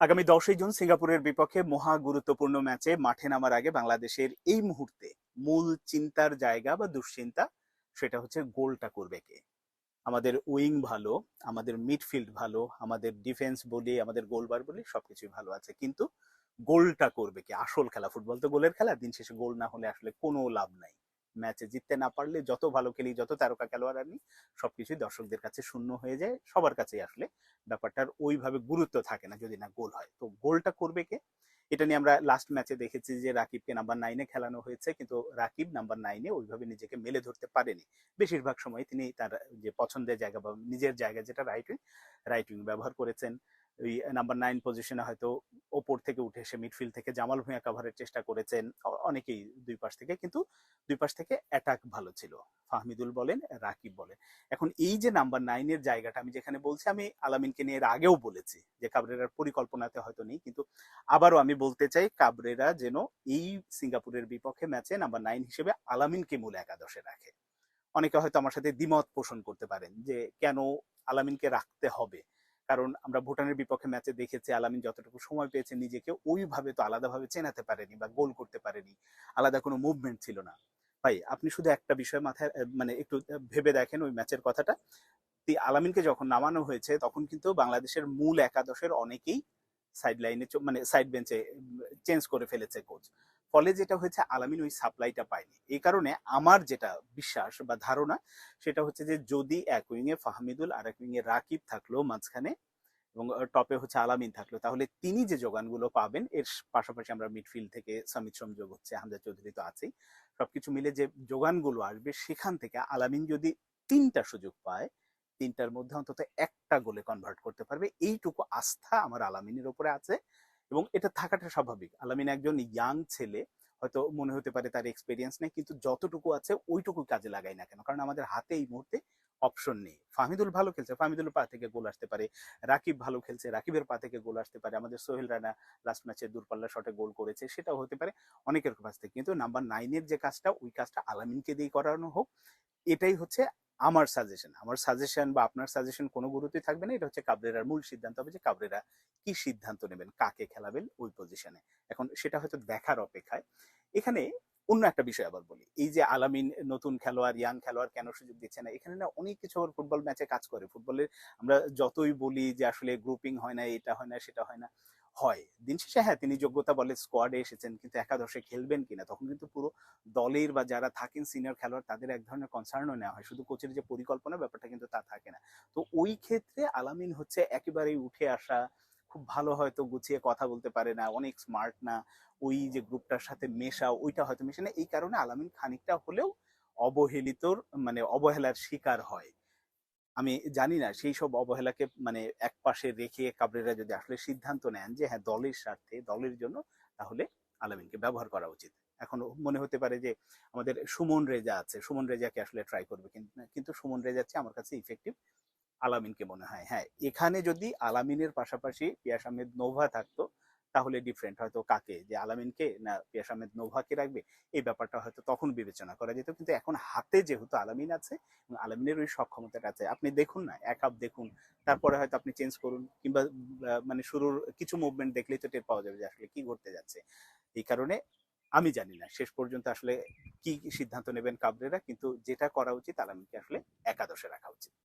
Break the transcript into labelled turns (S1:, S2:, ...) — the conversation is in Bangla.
S1: আগামী দশই জুন সিঙ্গাপুরের বিপক্ষে মহা গুরুত্বপূর্ণ ম্যাচে মাঠে নামার আগে বাংলাদেশের এই মুহূর্তে মূল চিন্তার জায়গা বা দুশ্চিন্তা সেটা হচ্ছে গোলটা করবে কে? আমাদের উইং ভালো, আমাদের মিডফিল্ড ভালো, আমাদের ডিফেন্স বলি, আমাদের গোলবার বলি, সবকিছুই ভালো আছে। কিন্তু গোলটা করবে কে? আসল খেলা, ফুটবল তো গোলের খেলা, দিন শেষে গোল না হলে আসলে কোনো লাভ নাই। ম্যাচে জিততে না পারলে যত ভালো খেলি, যত তারকা খেলোয়াড় আনি, সবকিছুই দর্শকদের কাছে শূন্য হয়ে যায়। সবার কাছেই আসলে ব্যাপারটার ওইভাবে গুরুত্ব থাকে না যদি না গোল হয়। তো গোলটা করবে কে? এটা নিয়ে আমরা লাস্ট ম্যাচে দেখেছি যে রাকিবকে নাম্বার নাইনে খেলানো হয়েছে, কিন্তু রাকিব নাম্বার নাইনে ওইভাবে নিজেকে মেলে ধরতে পারেনি। বেশিরভাগ সময় তিনি তার যে পছন্দের জায়গা বা নিজের জায়গা যেটা রাইট উইং রাইট উইং ব্যবহার করেছেন, ওই নাম্বার নাইন পজিশনে হয়তো ওপর থেকে উঠে এসে মিডফিল্ড থেকে জামাল ভুঁইয়া কাভারের চেষ্টা করেছেন। অনেকেই দুই পাশ থেকে, কিন্তু দুই পাশ থেকে অ্যাটাক ভালো ছিল। ফাহমিদুল বলেন, রাকিব বলেন। এখন এই যে নাম্বার নাইনের জায়গাটা, আমি যেখানে বলছি, আমি আলামিনকে নিয়ে এর আগেও বলেছি যে কাবরেরার পরিকল্পনাতে হয়তো নেই, কিন্তু আবারও আমি বলতে চাই, কাবরেরা যেন এই সিঙ্গাপুরের বিপক্ষে ম্যাচে নাম্বার নাইন হিসেবে আলামিনকে মূল একাদশে রাখে। অনেকে হয়তো আমার সাথে দ্বিমত পোষণ করতে পারেন যে কেন আলামিনকে রাখতে হবে। কারণ আমরা ভুটানের বিপক্ষে ম্যাচে দেখেছি আলামিন যতটুকু সময় পেয়েছে নিজেকে, ওইভাবে তো আলাদাভাবে চেনাতে পারেনি বা গোল করতে পারেনি। আলাদা কোনো মুভমেন্ট ছিল না। ভাই, আপনি শুধু একটা বিষয় মাথায় মানে একটু ভেবে দেখেন ওই ম্যাচের কথাটা। আলামিনকে যখন নামানো হয়েছে, তখন কিন্তু বাংলাদেশের মূল একাদশের অনেকেই সাইড লাইনে মানে সাইড বেঞ্চে চেঞ্জ করে ফেলেছে কোচ ফলে যেটা হয়েছে, আলামিন ওই সাপ্লাইটা পায়নি। এই কারণে আমার যেটা বিশ্বাস বা ধারণা, সেটা হচ্ছে যে যদি এক উইংয়ে ফাহমিদুল আর এক উইংয়ে রাকিব থাকল মাঝখানে এবং টপে হচ্ছে আলামিন থাকল, তাহলে তিনি যে যোগানগুলো পাবেন, এর পাশাপাশি আমরা মিডফিল্ড থেকে সমিত সংযোগ হচ্ছে, হামজা চৌধুরী তো আছেই, সবকিছু মিলে যে যোগানগুলো আসবে, সেখান থেকে আলামিন যদি তিনটা সুযোগ পায়, তিনটার মধ্যে অন্তত একটা গোলে কনভার্ট করতে পারবে। এইটুকু আস্থা আমার আলামিনের উপরে আছে। এবং এটা থাকাটা স্বাভাবিক। আলামিন একজন ইয়াং ছেলে, হয়তো মনে হতে পারে তার এক্সপিরিয়েন্স নেই, কিন্তু যতটুকু আছে ওইটুকু কাজে লাগাই না কেন? কারণ আমাদের হাতে এই মুহূর্তে অপশন নেই। ফাহমিদুল ভালো খেলছে ফাহমিদুল পা থেকে গোল আসতে পারে। রাকিব ভালো খেলছে, রাকিবের পা থেকে গোল আসতে পারে। আমাদের সোহেল রানা লাস্ট ম্যাচে দূরপাল্লা শটে গোল করেছে, সেটাও হতে পারে অনেকের কাছ থেকে। কিন্তু নাম্বার নাইনের যে কাজটা, ওই কাজটা আলামিনকে দিয়ে করানো হোক। এটাই হচ্ছে আমার সাজেশন আমার সাজেশন বা আপনার সাজেশন কোনো গুরুত্বই থাকবে না। এটা হচ্ছে কাবরেরার মূল সিদ্ধান্ত, হবে যে কাবরেরা কি সিদ্ধান্ত নেবেন, কাকে খেলাবেন ওই পজিশনে এখন সেটা হয়তো দেখার অপেক্ষায়। এখানে অন্য একটা বিষয় আবার বলি। এই যে আলামিন নতুন খেলোয়াড়, ইয়াং খেলোয়াড় কেন সুযোগ দিচ্ছে না, এখানে না অনেক কিছু আবার ফুটবল ম্যাচে কাজ করে। ফুটবলের আমরা যতই বলি যে আসলে গ্রুপিং হয় না, এটা হয় না, সেটা হয় না। হয়। দিন শেষে হ্যাঁ তিনি যোগ্যতা বলে স্কোয়াডে এসেছেন, কিন্তু একাদশে খেলবেন কিনা, তখন কিন্তু পুরো দলের বা যারা থাকেন সিনিয়র খেলোয়াড়, তাদের এক ধরনের কনসার্নও নেওয়া হয়। শুধু কোচের যে পরিকল্পনা, ব্যাপারটা কিন্তু তা থাকে না। তো ওই ক্ষেত্রে আলামিন হচ্ছে একেবারেই উঠে আসা, খুব ভালো হয়তো গুছিয়ে কথা বলতে পারে না, অনেক স্মার্ট না, ওই যে গ্রুপটার সাথে মেশা, ওইটা হয়তো মেশে না। এই কারণে আলামিন খানিকটা হলেও অবহেলিতর মানে অবহেলার শিকার হয়। আমি জানি না, সেই সব অবহেলাকে মানে এক পাশে রেখে কাবরেরা যদি আসলে সিদ্ধান্ত নেন যে হ্যাঁ দলের স্বার্থে, দলের জন্য, তাহলে আলামিনকে ব্যবহার করা উচিত। এখন মনে হতে পারে যে, আমাদের সুমন রেজা আছে, সুমন রেজাকে আসলে ট্রাই করবে কিন্তু সুমন রেজা হচ্ছে আমার কাছে ইফেক্টিভ আলামিনকে মনে হয়। হ্যাঁ এখানে যদি আলামিনের পাশাপাশি পিয়াস আহমেদ নোভা থাকতো তাহলে ডিফারেন্ট হয়তো কাকে? যে আলামিনকে না পিয়াস আহমেদ নোভাকে রাখবে? এই ব্যাপারটা হয়তো তখন বিবেচনা করা যেত। কিন্তু এখন হাতে যেহেতু আলামিন আছে আলামিনের ওই সক্ষমতাটা আছে, আপনি দেখুন না, এক আপ দেখুন, তারপরে হয়তো আপনি চেঞ্জ করুন, কিংবা মানে শুরুর কিছু মুভমেন্ট দেখলেই তো টের পাওয়া যাবে যে আসলে কি ঘটতে যাচ্ছে। এই কারণে আমি জানি না, শেষ পর্যন্ত আসলে কি সিদ্ধান্ত নেবেন কাবরেরা, কিন্তু যেটা করা উচিত আলামিনকে আসলে একাদশে রাখা উচিত।